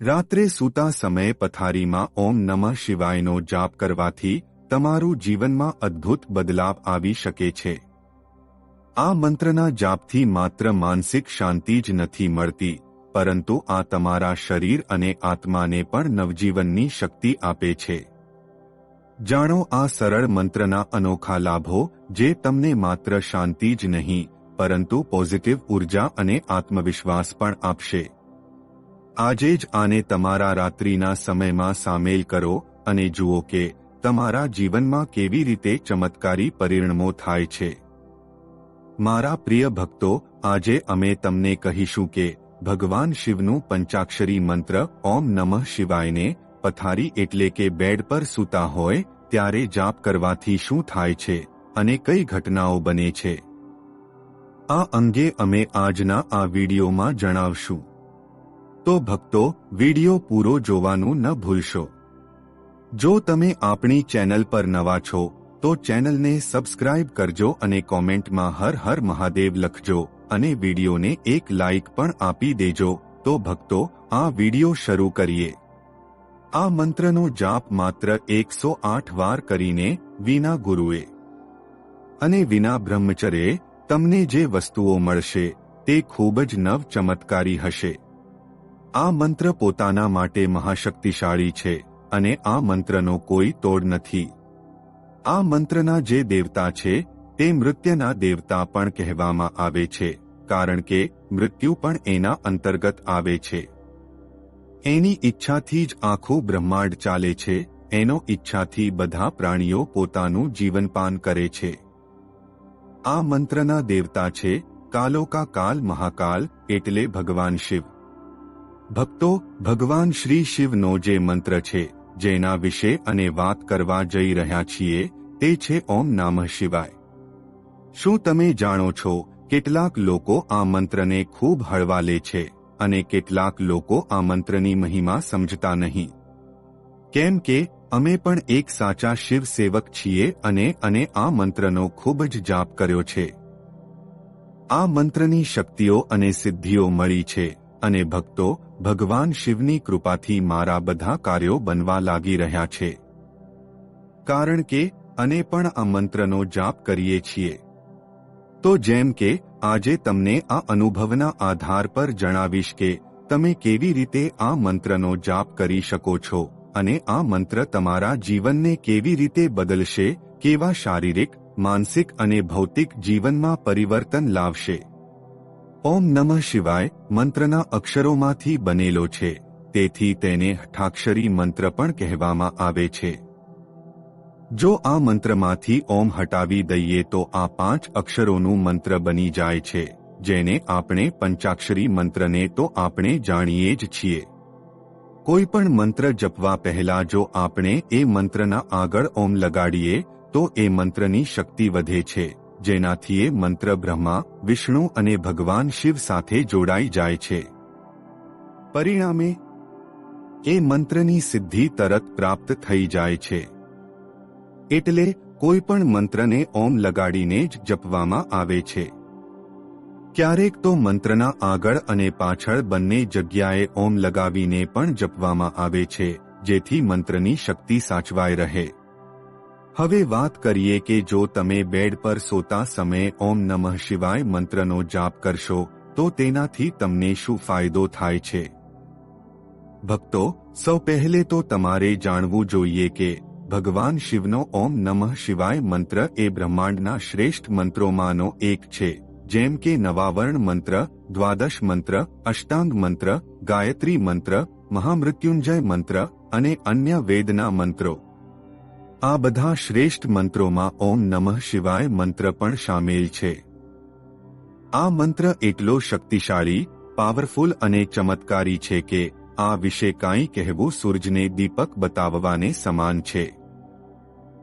રાત્રે સૂતા સમયે પથારીમાં ઓમ નમઃ શિવાયનો જાપ કરવાથી તમારું જીવનમાં અદ્ભુત બદલાવ આવી શકે છે. આ મંત્રના જાપથી માત્ર માનસિક શાંતિ જ નથી મળતી, પરંતુ આ તમારા શરીર અને આત્માને પણ નવજીવનની શક્તિ આપે છે. જાણો આ સરળ મંત્રના અનોખા લાભો, જે તમને માત્ર શાંતિ જ નહીં, પરંતુ પોઝિટિવ ઊર્જા અને આત્મવિશ્વાસ પણ આપશે. આજે જ આને તમારા રાત્રિના સમયમાં સામેલ કરો અને જુઓ કે તમારા જીવનમાં કેવી રીતે ચમત્કારી પરિણમો થાય છે. મારા પ્રિય ભક્તો, આજે અમે તમને કહીશું કે ભગવાન શિવનું પંચાક્ષરી મંત્ર ઓમ નમઃ શિવાયને પથારી એટલે કે બેડ પર સૂતા હોય ત્યારે જાપ કરવાથી શું થાય છે અને કઈ ઘટનાઓ બને છે. આ અંગે અમે આજના આ વિડીયોમાં જણાવશું. તો ભક્તો, વિડિયો પૂરો જોવાનું ન ભૂલશો. જો તમે આપણી ચેનલ પર નવા છો, તો ચેનલને સબસ્ક્રાઇબ કરજો અને કોમેન્ટમાં હર હર મહાદેવ લખજો અને વિડીયોને એક લાઇક પણ આપી દેજો. તો ભક્તો, આ વીડિયો શરૂ કરીએ. આ મંત્રનો જાપ માત્ર એકસો આઠ વાર કરીને વિના ગુરુએ. અને વિના બ્રહ્મચર્યે તમને જે વસ્તુઓ મળશે, તે ખૂબ જ નવ ચમત્કારી હશે. આ મંત્ર પોતાના માટે મહાશક્તિશાળી છે અને આ મંત્રનો કોઈ તોડ નથી. આ મંત્રના જે દેવતા છે, તે મૃત્યુના દેવતા પણ કહેવામાં આવે છે, કારણ કે મૃત્યુ પણ એના અંતર્ગત આવે છે. એની ઈચ્છાથી જ આખું બ્રહ્માંડ ચાલે છે, એનો ઈચ્છાથી બધા પ્રાણીઓ પોતાનું જીવનપાન કરે છે. આ મંત્રના દેવતા છે કાલોકા કાલ મહાકાલ એટલે ભગવાન શિવ. ભક્તો, ભગવાન શ્રી શિવનો જે મંત્ર છે, જેના વિશે અને વાત કરવા જઈ રહ્યા છીએ, તે છે ઓમ નામઃ શિવાય. શું તમે જાણો છો, કેટલાક લોકો આ મંત્રને ખૂબ હળવા લે છે, અને કેટલાક લોકો આ મંત્રની મહિમા સમજતા નહીં? કેમ કે, અમે પણ એક સાચા શિવ સેવક છીએ અને અને આ મંત્રનો ખૂબ જ જાપ કર્યો છે. આ મંત્રની શક્તિઓ અને સિદ્ધિઓ મળી છે, અને ભક્તો ભગવાન શિવની કૃપાથી મારા બધા કાર્યો બનવા લાગી રહ્યા છે. કારણ કે, અને પણ આ મંત્રનો જાપ કરીએ છીએ. તો જેમ કે, આજે તમને આ અનુભવના આધાર પર જણાવીશ કે, તમે કેવી રીતે આ મંત્રનો જાપ કરી શકો છો, અને આ મંત્ર તમારા જીવનને કેવી રીતે બદલશે, કેવા શારીરિક, માનસિક અને ભૌતિક જીવનમાં પરિવર્તન લાવશે. ઓમ નમઃ શિવાય મંત્રના અક્ષરોમાંથી બનેલો છે. તેથી તેને હઠાક્ષરી મંત્ર પણ કહેવામાં આવે છે. જો આ મંત્રમાંથી ઓમ હટાવી દઈએ તો આ પાંચ અક્ષરોનું મંત્ર બની જાય છે, જેને આપણે પંચાક્ષરી મંત્રને તો આપણે જાણીએ જ છીએ. કોઈ પણ મંત્ર જપવા પહેલા જો આપણે એ મંત્રના આગળ ઓમ લગાડીએ, તો એ મંત્રની શક્તિ વધે છે. જેનાથી એ મંત્ર બ્રહ્મા, વિષ્ણુ અને ભગવાન શિવ સાથે જોડાઈ જાય છે. પરિણામે, એ મંત્રની સિદ્ધિ તરત પ્રાપ્ત થઈ જાય છે. એટલે કોઈ પણ મંત્રને ઓમ લગાડીને જ જપવામાં આવે છે. ક્યારેક તો મંત્રના આગળ અને પાછળ બંને જગ્યાએ ઓમ લગાવીને પણ જપવામાં આવે છે, જેથી મંત્રની શક્તિ સાચવાઈ રહે. હવે વાત કરીએ કે જો તમે બેડ પર સોતા સમયે ઓમ નમઃ શિવાય મંત્રનો જાપ કરશો, તો તેનાથી તમને શું ફાયદો થાય છે? ભક્તો, સૌ પહેલે તો તમારે જાણવું જોઈએ કે ભગવાન શિવનો ઓમ નમઃ શિવાય મંત્ર એ બ્રહ્માંડના શ્રેષ્ઠ મંત્રોમાંનો એક છે, જેમ કે નવાવર્ણ મંત્ર, દ્વાદશ મંત્ર, અષ્ટાંગ મંત્ર, ગાયત્રી મંત્ર, મહામૃત્યુંજય મંત્ર અને અન્ય વેદના મંત્રો. આ બધા શ્રેષ્ઠ મંત્રોમાં ઓમ નમઃ શિવાય મંત્ર પણ સામેલ છે. આ મંત્ર એટલો શક્તિશાળી પાવરફુલ અને ચમત્કારી છે કે આ વિશે કાંઈ કહેવું સૂરજને દીપક બતાવવાને સમાન છે.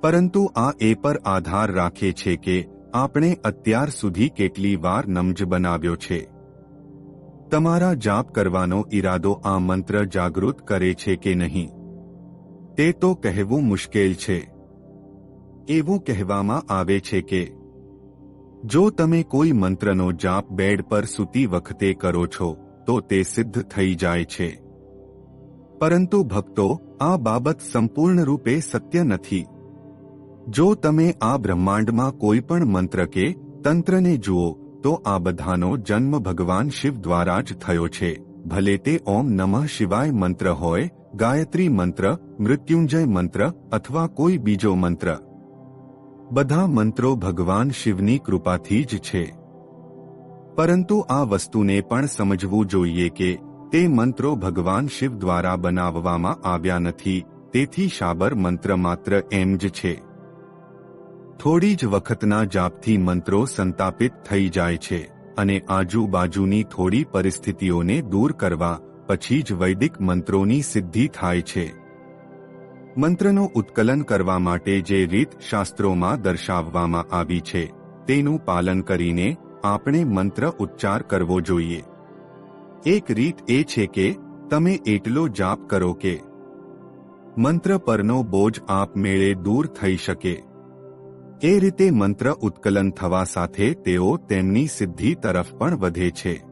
પરંતુ આ એ પર આધાર રાખે છે કે આપણે અત્યાર સુધી કેટલી વાર નમજ બનાવ્યો છે. તમારા જાપ કરવાનો ઈરાદો આ મંત્ર જાગૃત કરે છે કે નહીં? તે તો કહેવું મુશ્કેલ છે. એવું કહેવામાં આવે છે કે, જો તમે કોઈ મંત્રનો જાપ બેડ પર સૂતી વખતે કરો છો, તો તે સિદ્ધ થઈ જાય છે. પરંતુ ભક્તો, આ બાબત સંપૂર્ણ રૂપે સત્ય નથી. જો તમે આ બ્રહ્માંડમાં કોઈ પણ મંત્ર કે તંત્રને જુઓ, તો આ બધાનો જન્મ ભગવાન શિવ દ્વારા જ થયો છે. ભલે તે ઓમ નમઃ શિવાય મંત્ર હોય, ગાયત્રી મંત્ર, મૃત્યુંજય મંત્ર અથવા કોઈ બીજો મંત્ર. બધા મંત્રો ભગવાન શિવની કૃપાથી જ છે. પરંતુ આ વસ્તુને પણ સમજવું જોઈએ કે તે મંત્રો ભગવાન શિવ દ્વારા બનાવવામાં આવ્યા નથી, તેથી શાબર મંત્ર માત્ર એમ જ છે. થોડી જ વખતના જાપથી મંત્રો સંતાપિત થઈ જાય છે. અને આજુબાજુની થોડી પરિસ્થિતિઓને દૂર કરવા પછી જ વૈદિક મંત્રોની સિદ્ધિ થાય છે. મંત્રનું ઉત્કલન કરવા માટે જે રીત શાસ્ત્રોમાં દર્શાવવામાં આવી છે, તેનું પાલન કરીને આપણે મંત્ર ઉચ્ચાર કરવો જોઈએ. એક રીત એ છે કે, તમે એટલો જાપ કરો કે, મંત્ર પરનો બોજ આપમેળે દૂર થઈ શકે. એ રીતે મંત્ર ઉત્કલન થવા સાથે તેઓ તેમની સિદ્ધિ તરફ પણ વધે છે.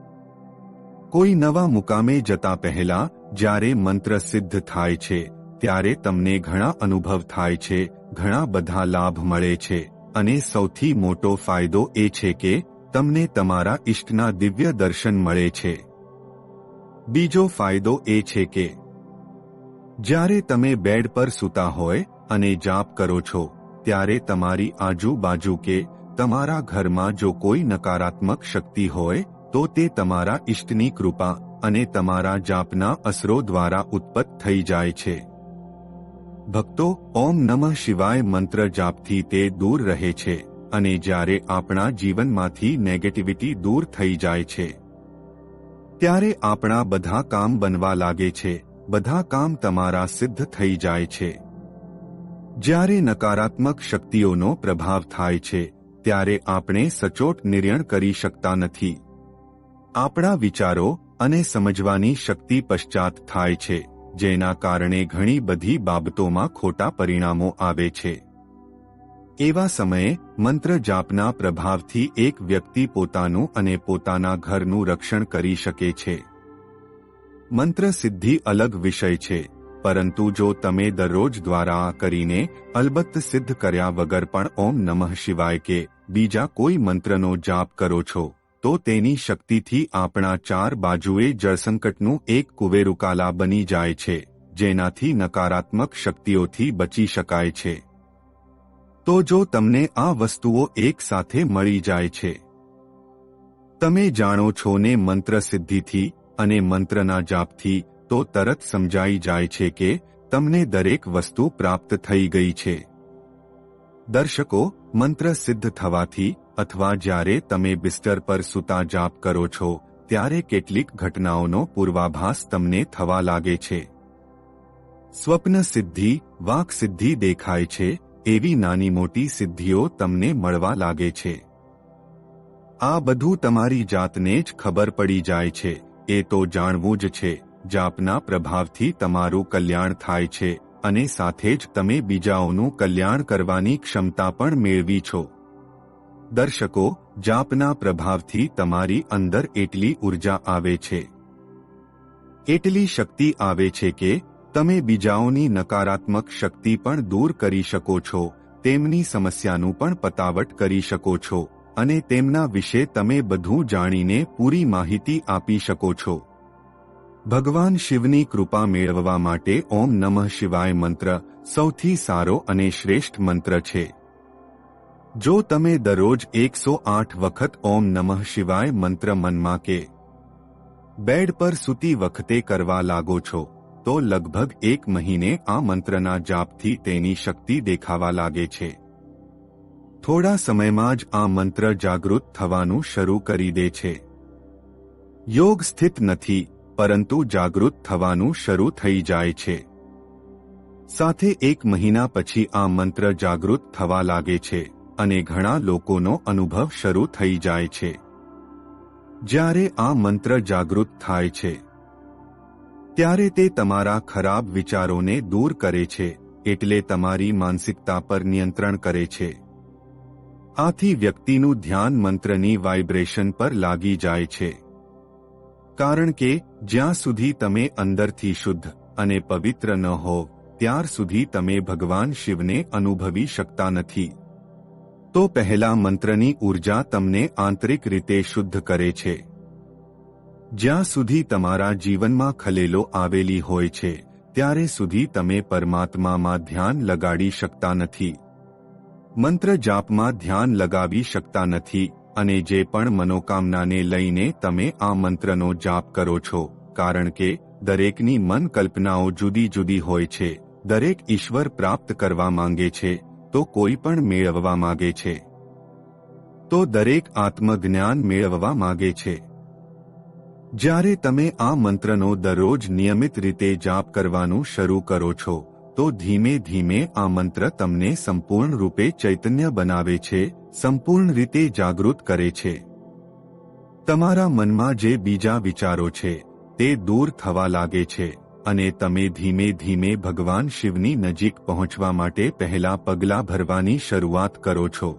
કોઈ નવા મુકામે જતા પહેલા, જ્યારે મંત્ર સિદ્ધ થાય છે, ત્યારે તમને ઘણા અનુભવ થાય છે, ઘણા બધા લાભ મળે છે, અને સૌથી મોટો ફાયદો એ છે કે, તમને તમારા ઇષ્ટના દિવ્ય દર્શન મળે છે. બીજો ફાયદો એ છે કે, જ્યારે તમે બેડ પર સૂતા હોય અને જાપ કરો છો ત્યારે તમારી આજુબાજુ કે તમારા ઘરમાં જો કોઈ નકારાત્મક શક્તિ હોય, તો તે તમારા ઇષ્ટની કૃપા અને તમારા જાપના અસરો દ્વારા ઉત્પત્ત થઈ જાય છે. ભક્તો, ઓમ નમઃ શિવાય મંત્ર જાપથી તે દૂર રહે છે અને જ્યારે આપણા જીવનમાંથી નેગેટિવિટી દૂર થઈ જાય છે. ત્યારે આપણા બધા કામ બનવા લાગે છે, બધા કામ તમારા સિદ્ધ થઈ જાય છે. જ્યારે નકારાત્મક શક્તિઓનો પ્રભાવ થાય છે, ત્યારે આપણે સચોટ નિર્ણય કરી શકતા નથી. આપણા વિચારો અને સમજવાની શક્તિ પશ્ચાત થાય છે, જેના કારણે ઘણી બધી બાબતોમાં ખોટા પરિણામો આવે છે. એવા સમયે મંત્ર જાપના પ્રભાવથી એક વ્યક્તિ પોતાનું અને પોતાના ઘરનું રક્ષણ કરી શકે છે. મંત્ર સિદ્ધિ અલગ વિષય છે પરંતુ જો તમે દરરોજ દ્વારા આ કરીને અલબત્ત સિદ્ધ કર્યા વગર પણ ઓમ નમઃ શિવાય કે બીજા કોઈ મંત્રનો જાપ કરો છો, તો તેની શક્તિથી આપણા ચાર બાજુએ જળસંકટનું એક કુવેરુકાલા બની જાય છે, જેનાથી નકારાત્મક શક્તિઓથી બચી શકાય છે. તો જો તમને આ વસ્તુઓ એક સાથે મળી જાય છે. તમે જાણો છો ને મંત્ર સિદ્ધિથી અને મંત્રના જાપથી તો તરત સમજાઈ જાય છે કે તમને દરેક વસ્તુ પ્રાપ્ત થઈ ગઈ છે. દર્શકો, મંત્ર સિદ્ધ થવાથી અથવા જ્યારે તમે બિસ્ટર પર સૂતા જાપ કરો છો, ત્યારે કેટલીક ઘટનાઓનો પૂર્વાભાસ તમને થવા લાગે છે. સ્વપ્ન સિદ્ધિ, વાક સિદ્ધિ દેખાય છે, એવી નાની મોટી સિદ્ધિઓ તમને મળવા લાગે છે. આ બધું તમારી જાતને જ ખબર પડી જાય છે, એ તો જાણવું જ છે. જાપના પ્રભાવથી તમારું કલ્યાણ થાય છે અને સાથે જ તમે બીજાઓનું કલ્યાણ કરવાની ક્ષમતા પણ મેળવી છો. દર્શકો, જાપના પ્રભાવથી તમારી અંદર એટલી ઊર્જા આવે છે. એટલી શક્તિ આવે છે કે તમે બીજાઓની નકારાત્મક શક્તિ પણ દૂર કરી શકો છો, તેમની સમસ્યાનું પણ પતાવટ કરી શકો છો અને તેમના વિશે તમે બધું જાણીને પૂરી માહિતી આપી શકો છો. ભગવાન શિવની કૃપા મેળવવા માટે ઓમ નમઃ શિવાય મંત્ર સૌથી સારો અને શ્રેષ્ઠ મંત્ર છે. જો તમે દરરોજ એકસો આઠ વખત ઓમ નમઃ શિવાય મંત્ર મનમાં કે બેડ પર સૂતી વખતે કરવા લાગો છો, તો લગભગ એક મહિને આ મંત્રના જાપથી તેની શક્તિ દેખાવા લાગે છે. થોડા સમયમાં જ આ મંત્ર જાગૃત થવાનું શરૂ કરી દે છે. યોગ સ્થિત નથી પરંતુ જાગૃત થવાનું શરૂ થઈ જાય છે. સાથે એક મહિના પછી આ મંત્ર જાગૃત થવા લાગે છે અને ઘણા લોકોનો અનુભવ શરૂ થઈ જાય છે. જ્યારે આ મંત્ર જાગૃત થાય છે, ત્યારે તે તમારા ખરાબ વિચારોને દૂર કરે છે, એટલે તમારી માનસિકતા પર નિયંત્રણ કરે છે. આથી વ્યક્તિનું ધ્યાન મંત્રની વાઇબ્રેશન પર લાગી જાય છે. કારણ કે, જ્યાં સુધી તમે અંદરથી શુદ્ધ અને પવિત્ર ન હો, ત્યાર સુધી તમે ભગવાન શિવને અનુભવી શકતા નથી. તો પહેલા મંત્રની ઊર્જા તમને આંતરિક રીતે શુદ્ધ કરે છે. જ્યાં સુધી તમારા જીવનમાં ખલેલો આવેલી હોય છે, ત્યારે સુધી તમે પરમાત્મામાં ધ્યાન લગાડી શકતા નથી. મંત્ર જાપમાં ધ્યાન લગાવી શકતા નથી. અને જે પણ મનોકામનાને લઈને તમે આ મંત્રનો જાપ કરો છો, કારણ કે દરેકની મન કલ્પનાઓ જુદી જુદી હોય છે. દરેક ઈશ્વર પ્રાપ્ત કરવા માંગે છે, તો કોઈ પણ મેળવવા માંગે છે. તો દરેક આત્મજ્ઞાન મેળવવા માંગે છે. જ્યારે તમે આ મંત્રનો દરરોજ નિયમિત રીતે જાપ કરવાનું શરૂ કરો છો, તો ધીમે ધીમે આ મંત્ર તમને સંપૂર્ણ રૂપે ચૈતન્ય બનાવે છે સંપૂર્ણ રીતે જાગૃત કરે છે. તમારા મનમાં જે બીજા વિચારો છે, તે દૂર થવા લાગે છે, અને તમે ધીમે ધીમે ભગવાન શિવની નજીક પહોંચવા માટે પહેલા પગલાં ભરવાની શરૂઆત કરો છો.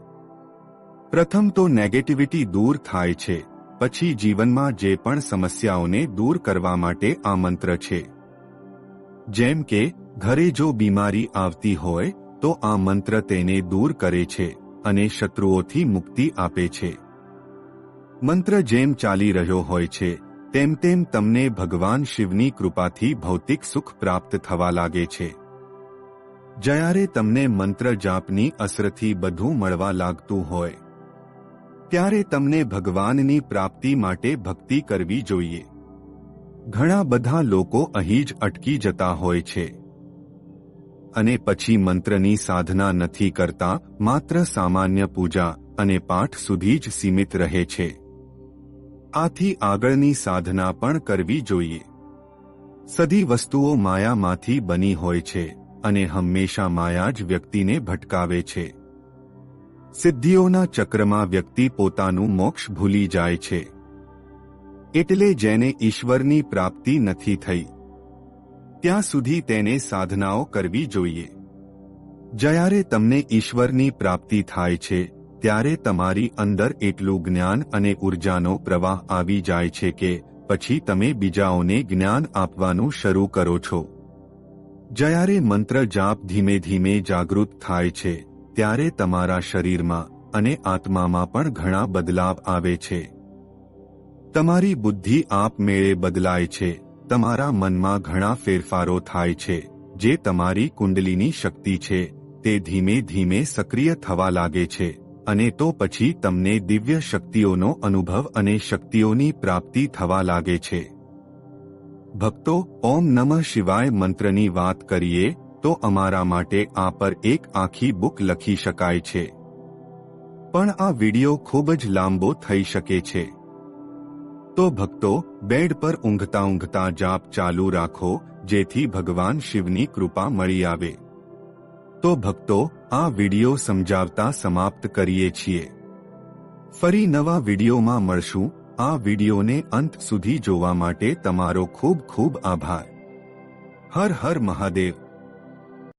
પ્રથમ તો નેગેટિવિટી દૂર થાય છે, પછી જીવનમાં જે પણ સમસ્યાઓને દૂર કરવા માટે આ મંત્ર છે. જેમ કે, ઘરે જો બીમારી આવતી હોય, તો આ મંત્ર તેને દૂર કરે છે. અને શત્રુઓથી મુક્તિ આપે છે. મંત્ર જેમ ચાલી રહ્યો હોય છે, તેમ તેમ તમને ભગવાન શિવની કૃપાથી ભૌતિક સુખ પ્રાપ્ત થવા લાગે છે. જ્યારે તમને મંત્ર જાપની અસરથી બધું મળવા લાગતું હોય. ત્યારે તમને ભગવાનની પ્રાપ્તિ માટે ભક્તિ કરવી જોઈએ. ઘણા બધા લોકો અહીં જ અટકી જતા હોય છે. અને પછી મંત્રની સાધના નથી કરતા, માત્ર સામાન્ય પૂજા અને પાઠ સુધી જ સીમિત રહે છે. આથી આગળની સાધના પણ કરવી જોઈએ. સધી વસ્તુઓ માયામાંથી બની હોય છે અને હંમેશા માયા જ વ્યક્તિને ભટકાવે છે. સિદ્ધિઓના ચક્રમાં વ્યક્તિ પોતાનું મોક્ષ ભૂલી જાય છે. એટલે જેને ઈશ્વરની પ્રાપ્તિ નથી થઈ ત્યાં સુધી તેને સાધનાઓ કરવી જોઈએ. જ્યારે તમને ઈશ્વરની પ્રાપ્તિ થાય છે, ત્યારે તમારી અંદર એટલું જ્ઞાન અને ઉર્જાનો પ્રવાહ આવી જાય છે કે પછી તમે બીજાઓને જ્ઞાન આપવાનું શરૂ કરો છો. જ્યારે મંત્ર જાપ ધીમે ધીમે જાગૃત થાય છે, ત્યારે તમારા શરીરમાં અને આત્મામાં પણ ઘણા બદલાવ આવે છે. તમારી બુદ્ધિ આપમેળે બદલાય છે તમારા મનમાં ઘણા ફેરફારો થાય છે, જે તમારી કુંડલીની શક્તિ છે, તે ધીમે ધીમે સક્રિય થવા લાગે છે, અને તો પછી તમને દિવ્ય શક્તિઓનો અનુભવ અને શક્તિઓની પ્રાપ્તિ થવા લાગે છે. ભક્તો, ઓમ નમઃ શિવાય મંત્રની વાત કરીએ, તો અમારા માટે આ પર એક આખી બુક લખી શકાય છે. પણ આ વિડિયો ખૂબ જ લાંબો થઈ શકે છે. તો ભક્તો, બેડ પર ઊંઘતા ઊંઘતા જાપ ચાલુ રાખો, જેથી ભગવાન શિવની કૃપા મળી આવે. તો ભક્તો, આ વિડિયો સમજાવતા સમાપ્ત કરીએ છીએ. ફરી નવા વિડિયોમાં મળશું. આ વિડિયોને અંત સુધી જોવા માટે તમારો ખૂબ ખૂબ આભાર. હર હર મહાદેવ.